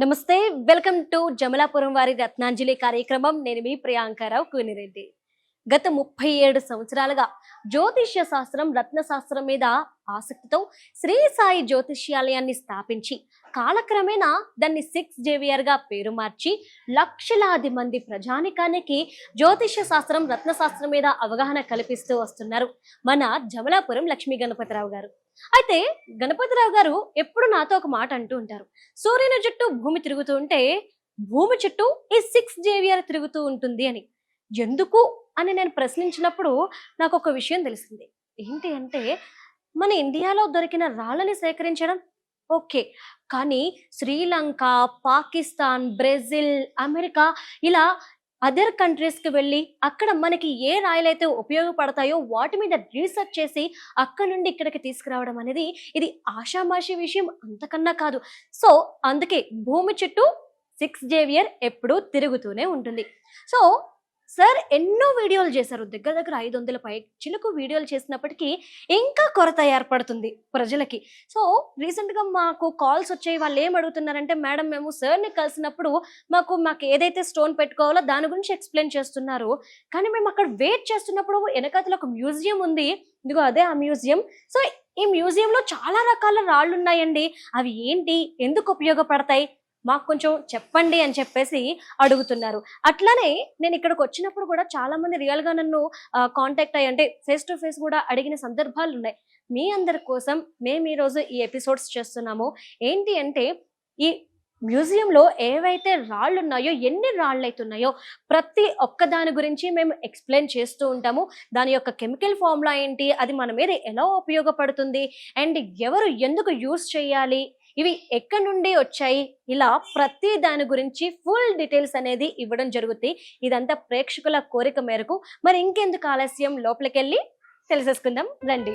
నమస్తే welcome to Jamalapuram వారి రత్నాంజలి కార్యక్రమం. నేను మీ ప్రియాంకారావు కూనిరెడ్డి. గత ముప్పై ఏడు సంవత్సరాలుగా జ్యోతిష్య శాస్త్రం రత్న శాస్త్రం మీద ఆసక్తితో శ్రీ సాయి జ్యోతిష్యాలయాన్ని స్థాపించి కాలక్రమేణా దాన్ని సిక్స్ జేవియర్గా పేరు మార్చి లక్షలాది మంది ప్రజానికానికి జ్యోతిష్య శాస్త్రం రత్న శాస్త్రం మీద అవగాహన కల్పిస్తూ వస్తున్నారు మన జమలాపురం లక్ష్మీ గణపతిరావు గారు. అయితే గణపతిరావు గారు ఎప్పుడు నాతో ఒక మాట అంటూ ఉంటారు. సూర్యుని చుట్టూ భూమి తిరుగుతూ ఉంటే భూమి చుట్టూ ఈ సిక్స్ జేవియర్ తిరుగుతూ ఉంటుంది అని. ఎందుకు అని నేను ప్రశ్నించినప్పుడు నాకు ఒక విషయం తెలిసింది. ఏంటి అంటే మన ఇండియాలో దొరికిన రాళ్ళని సేకరించడం? ఓకే. కానీ శ్రీలంక పాకిస్తాన్ బ్రెజిల్ అమెరికా ఇలా అదర్ కంట్రీస్కి వెళ్ళి అక్కడ మనకి ఏ రాయలైతే ఉపయోగపడతాయో వాటి మీద రీసెర్చ్ చేసి అక్కడ నుండి ఇక్కడికి తీసుకురావడం అనేది ఇది ఆషామాషి విషయం అంతకన్నా కాదు. సో అందుకే భూమి చుట్టూ సిక్స్ జేవియర్ ఎప్పుడూ తిరుగుతూనే ఉంటుంది. సో సార్ ఎన్నో వీడియోలు చేశారు. దగ్గర దగ్గర ఐదు వందల పై చిలుకు వీడియోలు చేసినప్పటికీ ఇంకా కొరత ఏర్పడుతుంది ప్రజలకి. సో రీసెంట్గా మాకు కాల్స్ వచ్చాయి. వాళ్ళు ఏం అడుగుతున్నారంటే మేడం మేము సార్ని కలిసినప్పుడు మాకు మాకు ఏదైతే స్టోన్ పెట్టుకోవాలో దాని గురించి ఎక్స్ప్లెయిన్ చేస్తున్నారు. కానీ మేము అక్కడ వెయిట్ చేస్తున్నప్పుడు వెనకాతల ఒక మ్యూజియం ఉంది. ఇదిగో అదే ఆ మ్యూజియం. సో ఈ మ్యూజియంలో చాలా రకాల రాళ్ళు ఉన్నాయండి. అవి ఏంటి? ఎందుకు ఉపయోగపడతాయి? మాకు కొంచెం చెప్పండి అని చెప్పేసి అడుగుతున్నారు. అట్లానే నేను ఇక్కడికి వచ్చినప్పుడు కూడా చాలా మంది రియల్గా నన్ను కాంటాక్ట్ అయ్యి అంటే ఫేస్ టు ఫేస్ కూడా అడిగిన సందర్భాలు ఉన్నాయి. మీ అందరి కోసం మేము ఈరోజు ఈ ఎపిసోడ్స్ చేస్తున్నాము. ఏంటి అంటే ఈ మ్యూజియంలో ఏవైతే రాళ్ళు ఉన్నాయో ఎన్ని రాళ్ళు అయితే ఉన్నాయో ప్రతి ఒక్క దాని గురించి మేము ఎక్స్ప్లెయిన్ చేస్తూ ఉంటాము. దాని యొక్క కెమికల్ ఫార్ములా ఏంటి అది మన మీద ఎలా ఉపయోగపడుతుంది అండ్ ఎవరు ఎందుకు యూస్ చేయాలి ఇవి ఎక్కడి నుండి వచ్చాయి? ఇలా ప్రతి దాని గురించి ఫుల్ డీటెయిల్స్ అనేది ఇవ్వడం జరుగుతుంది. ఇదంతా ప్రేక్షకుల కోరిక మేరకు. మరి ఇంకెందుకు ఆలస్యం? లోపలికెళ్ళి తెలిసేసుకుందాం. రండి.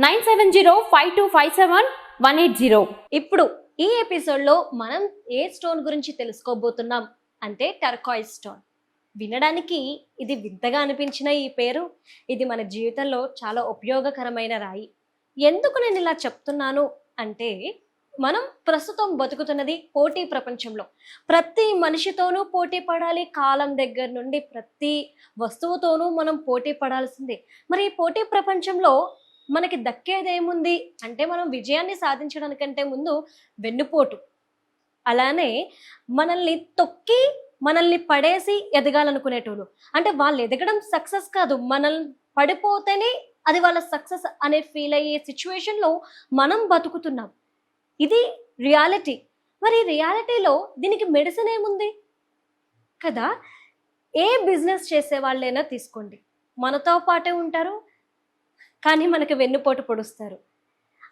nine seven zero five two five seven one eight zero. ఇప్పుడు ఈ ఎపిసోడ్లో మనం ఏ స్టోన్ గురించి తెలుసుకోబోతున్నాం? అంటే టర్కాయిస్ స్టోన్. వినడానికి ఇది వింతగా అనిపించిన ఈ పేరు. ఇది మన జీవితంలో చాలా ఉపయోగకరమైన రాయి. ఎందుకు నేను ఇలా చెప్తున్నాను అంటే మనం ప్రస్తుతం బతుకుతున్నది పోటీ ప్రపంచంలో. ప్రతి మనిషితోనూ పోటీ పడాలి కాలం దగ్గర నుండి ప్రతి వస్తువుతోనూ మనం పోటీ పడాల్సిందే. మరి ఈ పోటీ ప్రపంచంలో మనకి దక్కేది ఏముంది అంటే మనం విజయాన్ని సాధించడానికంటే ముందు వెన్నుపోటు. అలానే మనల్ని తొక్కి మనల్ని పడేసి ఎదగాలనుకునేటోళ్ళు. అంటే వాళ్ళు ఎదగడం సక్సెస్ కాదు. మనల్ని పడిపోతేనే అది వాళ్ళ సక్సెస్ అనే ఫీల్ అయ్యే సిచ్యువేషన్లో మనం బతుకుతున్నాం. ఇది రియాలిటీ. మరి రియాలిటీలో దీనికి మెడిసిన్ ఏముంది? కదా ఏ బిజినెస్ చేసే వాళ్ళైనా తీసుకోండి. మనతో పాటే ఉంటారు కానీ మనకి వెన్నుపోటు పొడుస్తారు.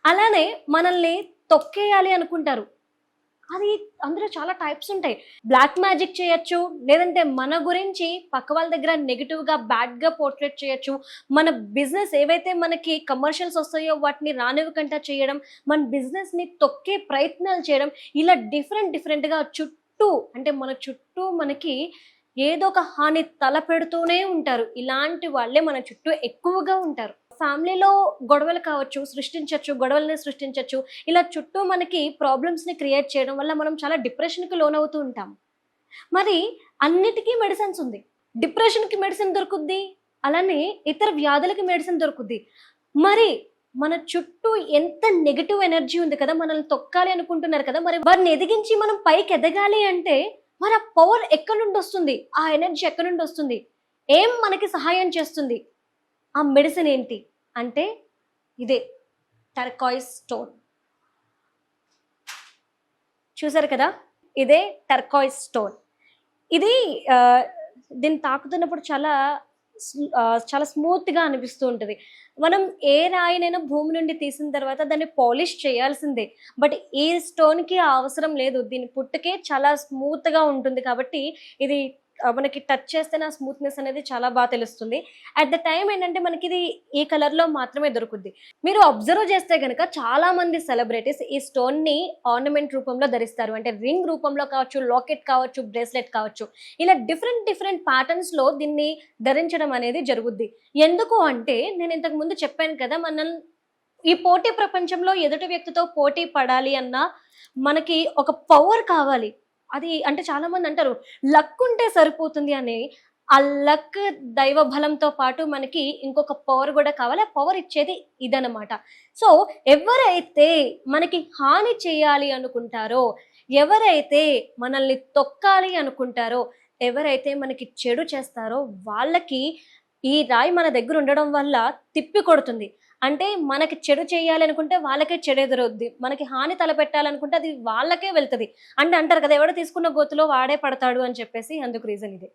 అలానే మనల్ని తొక్కేయాలి అనుకుంటారు. అది అందులో చాలా టైప్స్ ఉంటాయి. బ్లాక్ మ్యాజిక్ చేయొచ్చు లేదంటే మన గురించి పక్క వాళ్ళ దగ్గర నెగిటివ్గా బ్యాడ్గా పోర్ట్రేట్ చేయొచ్చు. మన బిజినెస్ ఏవైతే మనకి కమర్షియల్స్ వస్తాయో వాటిని రానివ్వకుండా చేయడం మన బిజినెస్ని తొక్కే ప్రయత్నాలు చేయడం ఇలా డిఫరెంట్ డిఫరెంట్గా చుట్టూ అంటే మన చుట్టూ మనకి ఏదో ఒక హాని తలపెడుతూనే ఉంటారు. ఇలాంటి వాళ్ళే మన చుట్టూ ఎక్కువగా ఉంటారు. ఫ్యామిలీలో గొడవలు కావచ్చు సృష్టించవచ్చు గొడవలని సృష్టించవచ్చు ఇలా చుట్టూ మనకి ప్రాబ్లమ్స్ని క్రియేట్ చేయడం వల్ల మనం చాలా డిప్రెషన్కి లోనవుతూ ఉంటాం. మరి అన్నిటికీ మెడిసిన్స్ ఉంది. డిప్రెషన్కి మెడిసిన్ దొరుకుద్ది అలానే ఇతర వ్యాధులకి మెడిసిన్ దొరుకుద్ది. మరి మన చుట్టూ ఎంత నెగిటివ్ ఎనర్జీ ఉంది కదా మనల్ని తొక్కాలి అనుకుంటున్నారు కదా మరి వారిని ఎదిగించి మనం పైకి ఎదగాలి అంటే మరి ఆ పవర్ ఎక్కడి నుండి వస్తుంది? ఆ ఎనర్జీ ఎక్కడి నుండి వస్తుంది? ఏం మనకి సహాయం చేస్తుంది? ఆ మెడిసిన్ ఏంటి? అంటే ఇదే టర్కాయిస్ స్టోన్ చూసారు కదా? ఇదే టర్కాయిస్ స్టోన్ ఇది దీన్ని తాకుతున్నప్పుడు చాలా చాలా స్మూత్గా అనిపిస్తూ ఉంటుంది. మనం ఏ రాయినైనా భూమి నుండి తీసిన తర్వాత దాన్ని పాలిష్ చేయాల్సిందే. బట్ ఈ స్టోన్కి అవసరం లేదు. దీని పుట్టుకే చాలా స్మూత్గా ఉంటుంది కాబట్టి ఇది మనకి టచ్ చేస్తేనే ఆ స్మూత్నెస్ అనేది చాలా బాగా తెలుస్తుంది. అట్ ద టైం ఏంటంటే మనకి ఇది ఈ కలర్లో మాత్రమే దొరుకుద్ది. మీరు అబ్జర్వ్ చేస్తే కనుక చాలా మంది సెలబ్రిటీస్ ఈ స్టోన్ని ఆర్నమెంట్ రూపంలో ధరిస్తారు. అంటే రింగ్ రూపంలో కావచ్చు లాకెట్ కావచ్చు బ్రేస్లెట్ కావచ్చు. ఇలా డిఫరెంట్ డిఫరెంట్ ప్యాటర్న్స్లో దీన్ని ధరించడం అనేది జరుగుద్ది. ఎందుకు అంటే నేను ఇంతకు ముందు చెప్పాను కదా మనం ఈ పోటీ ప్రపంచంలో ఎదుటి వ్యక్తితో పోటీ పడాలి అన్న మనకి ఒక పవర్ కావాలి. అది అంటే చాలా మంది అంటారు లక్ ఉంటే సరిపోతుంది అని. ఆ లక్ దైవ బలంతో పాటు మనకి ఇంకొక పవర్ కూడా కావాలి ఆ పవర్ ఇచ్చేది ఇదనమాట సో ఎవరైతే మనకి హాని చేయాలి అనుకుంటారో ఎవరైతే మనల్ని తొక్కాలి అనుకుంటారో ఎవరైతే మనకి చెడు చేస్తారో వాళ్ళకి ఈ రాయి మన దగ్గర ఉండడం వల్ల తిప్పి కొడుతుంది. అంటే మనకి చెడు చేయాలనుకుంటే వాళ్ళకే చెడు ఎదురవుద్ది మనకి హాని తలపెట్టాలనుకుంటే అది వాళ్ళకే వెళ్తుంది. అంటే అంటారు కదా ఎవడో తీసుకున్న గోతులో వాడే పడతాడు అని చెప్పేసి అందుకు రీజన్ ఇదే.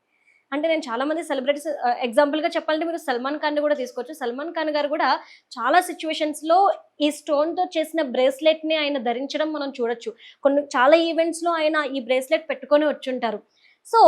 అంటే నేను చాలా మంది సెలబ్రిటీస్ ఎగ్జాంపుల్గా చెప్పాలంటే మీరు సల్మాన్ ఖాన్ కూడా తీసుకోవచ్చు. సల్మాన్ ఖాన్ గారు కూడా చాలా సిచ్యువేషన్స్లో ఈ స్టోన్తో చేసిన బ్రేస్లెట్ని ఆయన ధరించడం మనం చూడొచ్చు. కొన్ని చాలా ఈవెంట్స్లో ఆయన ఈ బ్రేస్లెట్ పెట్టుకొని వచ్చుంటారు. సో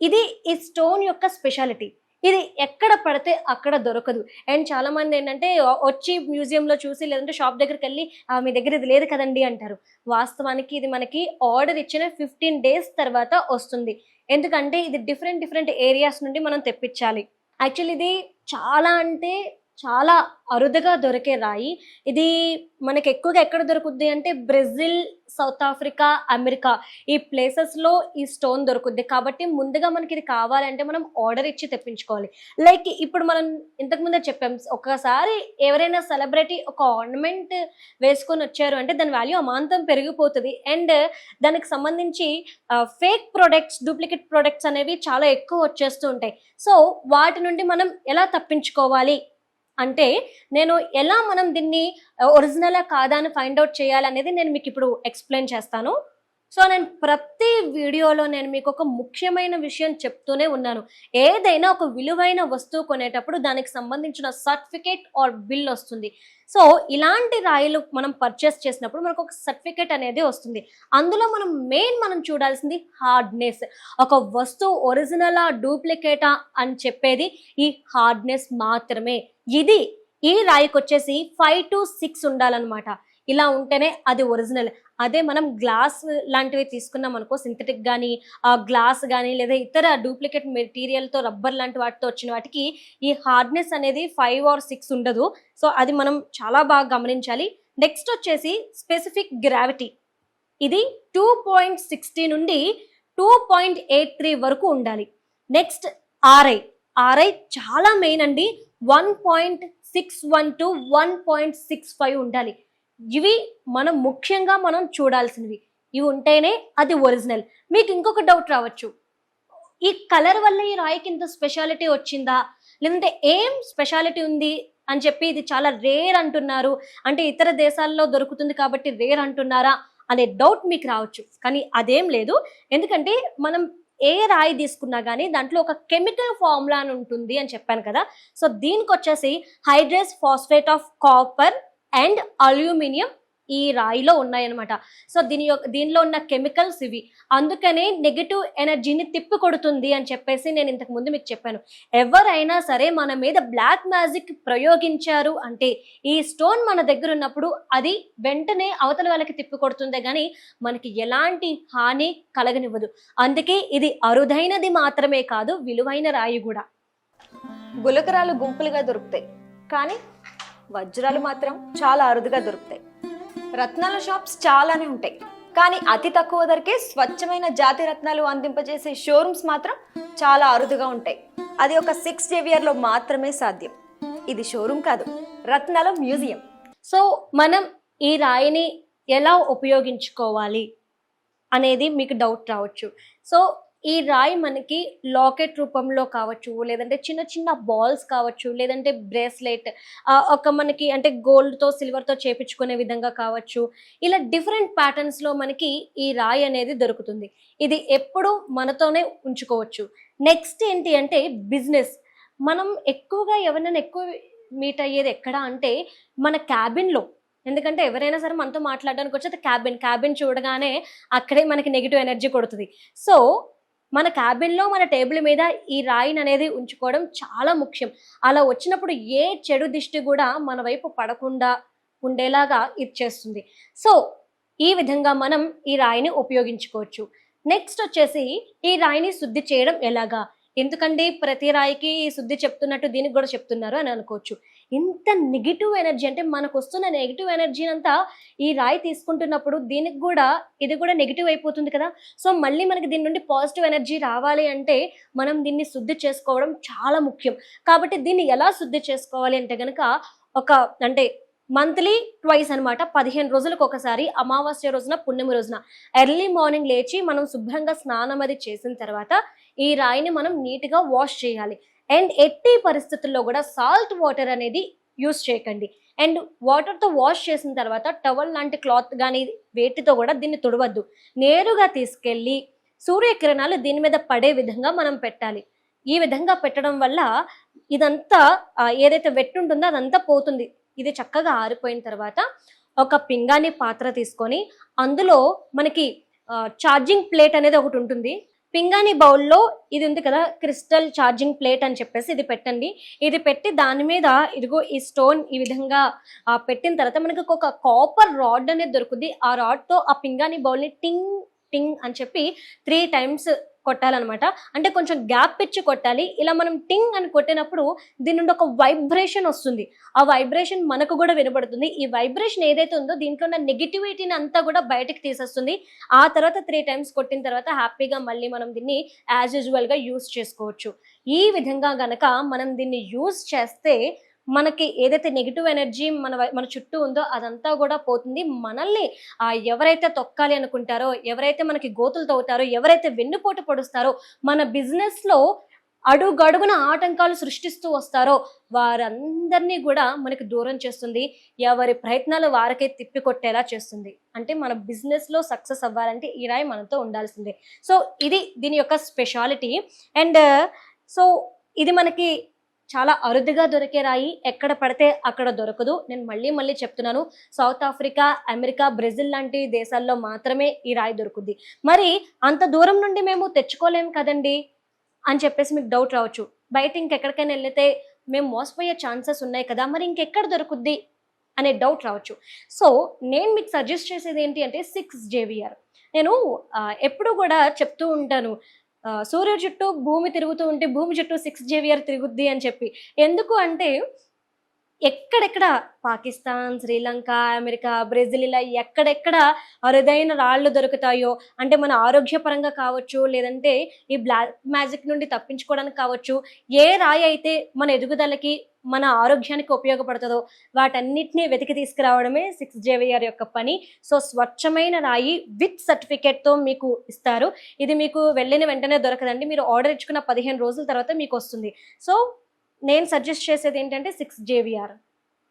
ఇది ఈ స్టోన్ యొక్క స్పెషాలిటీ ఇది ఎక్కడ పడితే అక్కడ దొరకదు. అండ్ చాలా మంది ఏంటంటే వచ్చి మ్యూజియంలో చూసి లేదంటే షాప్ దగ్గరికి వెళ్ళి "ఆ, మీ దగ్గర ఇది లేదు కదండి అంటారు. వాస్తవానికి ఇది మనకి ఆర్డర్ ఇచ్చిన ఫిఫ్టీన్ డేస్ తర్వాత వస్తుంది. ఎందుకంటే ఇది డిఫరెంట్ డిఫరెంట్ ఏరియాస్ నుండి మనం తెప్పించాలి. యాక్చువల్లీ ఇది చాలా అంటే చాలా అరుదుగా దొరికే రాయి. ఇది మనకి ఎక్కువగా ఎక్కడ దొరుకుద్ది అంటే బ్రెజిల్ సౌత్ ఆఫ్రికా అమెరికా ఈ ప్లేసెస్లో ఈ స్టోన్ దొరుకుద్ది. కాబట్టి ముందుగా మనకి ఇది కావాలంటే మనం ఆర్డర్ ఇచ్చి తెప్పించుకోవాలి. లైక్ ఇప్పుడు మనం ఇంతకు ముందే చెప్పాం ఒకసారి ఎవరైనా సెలబ్రిటీ ఒక ఆర్నమెంట్ వేసుకొని వచ్చారు అంటే దాని వాల్యూ అమాంతం పెరిగిపోతుంది. అండ్ దానికి సంబంధించి ఫేక్ ప్రొడక్ట్స్ డూప్లికేట్ ప్రొడక్ట్స్ అనేవి చాలా ఎక్కువ వచ్చేస్తూ ఉంటాయి. సో వాటి నుండి మనం ఎలా తప్పించుకోవాలి? అంటే నేను ఎలా మనం దీన్ని ఒరిజినలా కాదా అని ఫైండ్ అవుట్ చేయాలనేది నేను మీకు ఇప్పుడు ఎక్స్ప్లెయిన్ చేస్తాను. సో నేను ప్రతి వీడియోలో నేను మీకు ఒక ముఖ్యమైన విషయం చెప్తూనే ఉన్నాను. ఏదైనా ఒక విలువైన వస్తువు కొనేటప్పుడు దానికి సంబంధించిన సర్టిఫికేట్ ఆర్ బిల్ వస్తుంది. సో ఇలాంటి రాయిలు మనం పర్చేస్ చేసినప్పుడు మనకు ఒక సర్టిఫికేట్ అనేది వస్తుంది. అందులో మనం మెయిన్ మనం చూడాల్సింది హార్డ్నెస్ ఒక వస్తువు ఒరిజినలా డూప్లికేటా అని చెప్పేది ఈ హార్డ్నెస్ మాత్రమే. ఇది ఈ రాయికి వచ్చేసి ఫైవ్ టు సిక్స్ ఉండాలన్నమాట. ఇలా ఉంటేనే అది ఒరిజినల్ అదే మనం గ్లాస్ లాంటివి తీసుకున్నాం అనుకో సింథటిక్ కానీ గ్లాస్ కానీ లేదా ఇతర డూప్లికేట్ మెటీరియల్తో రబ్బర్ లాంటి వాటితో వచ్చిన వాటికి ఈ హార్డ్నెస్ అనేది ఫైవ్ ఆర్ సిక్స్ ఉండదు. సో అది మనం చాలా బాగా గమనించాలి. నెక్స్ట్ వచ్చేసి స్పెసిఫిక్ గ్రావిటీ ఇది టూ పాయింట్ సిక్స్టీ నుండి టూ పాయింట్ ఎయిట్ త్రీ వరకు ఉండాలి. నెక్స్ట్ ఆర్ఐ ఆర్ఐ చాలా మెయిన్ అండి. One point six one to one point six five ఉండాలి. ఇవి మనం ముఖ్యంగా మనం చూడాల్సినవి. ఇవి ఉంటేనే అది ఒరిజినల్ మీకు ఇంకొక డౌట్ రావచ్చు. ఈ కలర్ వల్ల ఈ రాయికి ఇంత స్పెషాలిటీ వచ్చిందా? లేదంటే ఏం స్పెషాలిటీ ఉంది అని చెప్పి ఇది చాలా రేర్ అంటున్నారు. అంటే ఇతర దేశాల్లో దొరుకుతుంది కాబట్టి రేర్ అంటున్నారా? అనే డౌట్ మీకు రావచ్చు. కానీ అదేం లేదు. ఎందుకంటే మనం ఏ రాయి తీసుకున్నా కానీ దాంట్లో ఒక కెమికల్ ఫార్ములా అని ఉంటుంది అని చెప్పాను కదా. సో దీనికి వచ్చేసి hydrous phosphate of copper and aluminium ఈ రాయిలో ఉన్నాయన్నమాట. సో దీని యొక్క దీనిలో ఉన్న కెమికల్స్ ఇవి. అందుకనే నెగిటివ్ ఎనర్జీని తిప్పి కొడుతుంది అని చెప్పేసి నేను ఇంతకు ముందు మీకు చెప్పాను. ఎవరైనా సరే మన మీద బ్లాక్ మ్యాజిక్ ప్రయోగించారు అంటే ఈ స్టోన్ మన దగ్గర ఉన్నప్పుడు అది వెంటనే అవతల వాళ్ళకి తిప్పి కొడుతుందే కానీ మనకి ఎలాంటి హాని కలగనివ్వదు. అందుకే ఇది అరుదైనది మాత్రమే కాదు విలువైన రాయి కూడా. గులకరాలు గుంపులుగా దొరుకుతాయి. కానీ వజ్రాలు మాత్రం చాలా అరుదుగా దొరుకుతాయి. రత్నాల షాప్స్ చాలానే ఉంటాయి. కానీ అతి తక్కువ ధరకే స్వచ్ఛమైన జాతి రత్నాలు అందింపజేసే షోరూమ్స్ మాత్రం చాలా అరుదుగా ఉంటాయి. అది ఒక సిక్స్ జేవియర్లో మాత్రమే సాధ్యం. ఇది షోరూమ్ కాదు రత్నాల మ్యూజియం సో మనం ఈ రాయిని ఎలా ఉపయోగించుకోవాలి అనేది మీకు డౌట్ రావచ్చు. సో ఈ రాయి మనకి లాకెట్ రూపంలో కావచ్చు లేదంటే చిన్న చిన్న బాల్స్ కావచ్చు లేదంటే బ్రేస్లెట్ ఒక మనకి అంటే గోల్డ్తో సిల్వర్తో చేపించుకునే విధంగా కావచ్చు. ఇలా డిఫరెంట్ ప్యాటర్న్స్లో మనకి ఈ రాయి అనేది దొరుకుతుంది. ఇది ఎప్పుడు మనతోనే ఉంచుకోవచ్చు. నెక్స్ట్ ఏంటి అంటే బిజినెస్. మనం ఎక్కువగా ఎవరైనా ఎక్కువ మీట్ అయ్యేది ఎక్కడ అంటే మన క్యాబిన్లో. ఎందుకంటే ఎవరైనా సరే మనతో మాట్లాడడానికి వచ్చేది క్యాబిన్ క్యాబిన్ చూడగానే అక్కడే మనకి నెగిటివ్ ఎనర్జీ కొడుతుంది. సో మన క్యాబిన్లో మన టేబుల్ మీద ఈ రాయిని అనేది ఉంచుకోవడం చాలా ముఖ్యం. అలా వచ్చినప్పుడు ఏ చెడు దిష్టి కూడా మన వైపు పడకుండా ఉండేలాగా ఇది చేస్తుంది. సో ఈ విధంగా మనం ఈ రాయిని ఉపయోగించుకోవచ్చు. నెక్స్ట్ వచ్చేసి ఈ రాయిని శుద్ధి చేయడం ఎలాగా? ఎందుకండి ప్రతి రాయికి శుద్ధి చెప్తున్నట్టు దీనికి కూడా చెప్తున్నారు అని అనుకోవచ్చు. ఇంత నెగిటివ్ ఎనర్జీ అంటే మనకు వస్తున్న నెగిటివ్ ఎనర్జీ అంతా ఈ రాయి తీసుకుంటున్నప్పుడు దీనికి కూడా ఇది కూడా నెగిటివ్ అయిపోతుంది కదా. సో మళ్ళీ మనకి దీని నుండి పాజిటివ్ ఎనర్జీ రావాలి అంటే మనం దీన్ని శుద్ధి చేసుకోవడం చాలా ముఖ్యం. కాబట్టి దీన్ని ఎలా శుద్ధి చేసుకోవాలి అంటే కనుక ఒక అంటే మంత్లీ ట్వైస్ అన్నమాట. పదిహేను రోజులకు ఒకసారి అమావాస్య రోజున పుణ్యమి రోజున. ఎర్లీ మార్నింగ్ లేచి మనం శుభ్రంగా స్నానం అది చేసిన తర్వాత ఈ రాయిని మనం నీట్గా వాష్ చేయాలి. అండ్ ఎట్టి పరిస్థితుల్లో కూడా సాల్ట్ వాటర్ అనేది యూస్ చేయకండి. అండ్ వాటర్తో వాష్ చేసిన తర్వాత టవల్ లాంటి క్లాత్ కానీ వేటితో కూడా దీన్ని తుడవద్దు. నేరుగా తీసుకెళ్ళి సూర్యకిరణాలు దీని మీద పడే విధంగా మనం పెట్టాలి. ఈ విధంగా పెట్టడం వల్ల ఇదంతా ఏదైతే వెట్టుంటుందో అదంతా పోతుంది. ఇది చక్కగా ఆరిపోయిన తర్వాత ఒక పింగాణి పాత్ర తీసుకొని అందులో మనకి ఛార్జింగ్ ప్లేట్ అనేది ఒకటి ఉంటుంది. పింగాణి బౌల్లో ఇది ఉంది కదా క్రిస్టల్ ఛార్జింగ్ ప్లేట్ అని చెప్పేసి ఇది పెట్టండి. ఇది పెట్టి దాని మీద ఇదిగో ఈ స్టోన్ ఈ విధంగా పెట్టిన తర్వాత మనకి ఒక కాపర్ రాడ్ అనేది దొరుకుతుంది ఆ రాడ్తో ఆ పింగాణి బౌల్ని టింగ్ టింగ్ అని చెప్పి త్రీ టైమ్స్ కొట్టాలన్నమాట. అంటే కొంచెం గ్యాప్ ఇచ్చి కొట్టాలి. ఇలా మనం టింగ్ అని కొట్టినప్పుడు దీని నుండి ఒక వైబ్రేషన్ వస్తుంది. ఆ వైబ్రేషన్ మనకు కూడా వినబడుతుంది. ఈ వైబ్రేషన్ ఏదైతే ఉందో దీంట్లో ఉన్న నెగిటివిటీని అంతా కూడా బయటకు తీసేస్తుంది. ఆ తర్వాత త్రీ టైమ్స్ కొట్టిన తర్వాత హ్యాపీగా మళ్ళీ మనం దీన్ని యాజ్ యూజువల్గా యూస్ చేసుకోవచ్చు. ఈ విధంగా గనక మనం దీన్ని యూస్ చేస్తే మనకి ఏదైతే నెగిటివ్ ఎనర్జీ మన మన చుట్టూ ఉందో అదంతా కూడా పోతుంది. మనల్ని ఆ ఎవరైతే తొక్కాలి అనుకుంటారో ఎవరైతే మనకి గోతులు తవ్వుతారో ఎవరైతే వెన్నుపోటు పొడుస్తారో మన బిజినెస్లో అడుగడుగున ఆటంకాలు సృష్టిస్తూ వస్తారో వారందరినీ కూడా మనకి దూరం చేస్తుంది. ఎవరి ప్రయత్నాలు వారికే తిప్పికొట్టేలా చేస్తుంది. అంటే మన బిజినెస్లో సక్సెస్ అవ్వాలంటే ఈ రాయి మనతో ఉండాల్సిందే. సో ఇది దీని యొక్క స్పెషాలిటీ అండ్ సో ఇది మనకి చాలా అరుదుగా దొరికే రాయి ఎక్కడ పడితే అక్కడ దొరకదు. నేను మళ్ళీ మళ్ళీ చెప్తున్నాను సౌత్ ఆఫ్రికా అమెరికా బ్రెజిల్ లాంటి దేశాల్లో మాత్రమే ఈ రాయి దొరుకుద్ది. మరి అంత దూరం నుండి మేము తెచ్చుకోలేము కదండి? అని చెప్పేసి మీకు డౌట్ రావచ్చు. బయట ఇంకెక్కడికైనా వెళ్తే మేము మోసపోయే ఛాన్సెస్ ఉన్నాయి కదా మరి ఇంకెక్కడ దొరుకుద్ది? అనే డౌట్ రావచ్చు. సో నేను మీకు సజెస్ట్ చేసేది ఏంటి అంటే సిక్స్ జేవిఆర్ నేను ఎప్పుడు కూడా చెప్తూ ఉంటాను సూర్యుడు చుట్టూ భూమి తిరుగుతూ ఉంటే భూమి చుట్టూ సిక్స్ జేవియర్ తిరుగుద్ది అని చెప్పి. ఎందుకు అంటే ఎక్కడెక్కడ పాకిస్తాన్ శ్రీలంక అమెరికా బ్రెజిల్ ఇలా ఎక్కడెక్కడ అరుదైన రాళ్ళు దొరుకుతాయో అంటే మన ఆరోగ్యపరంగా కావచ్చు లేదంటే ఈ బ్లాక్ మ్యాజిక్ నుండి తప్పించుకోవడానికి కావచ్చు ఏ రాయి అయితే మన ఎదుగుదలకి మన ఆరోగ్యానికి ఉపయోగపడుతుందో వాటన్నిటిని వెతికి తీసుకురావడమే సిక్స్ జేవిఆర్ యొక్క పని. సో స్వచ్ఛమైన రాయి విత్ సర్టిఫికేట్తో మీకు ఇస్తారు. ఇది మీకు వెళ్ళిన వెంటనే దొరకదండి. మీరు ఆర్డర్ ఇచ్చుకున్న పదిహేను రోజుల తర్వాత మీకు వస్తుంది. సో నేను సజెస్ట్ చేసేది ఏంటంటే సిక్స్ జేవిఆర్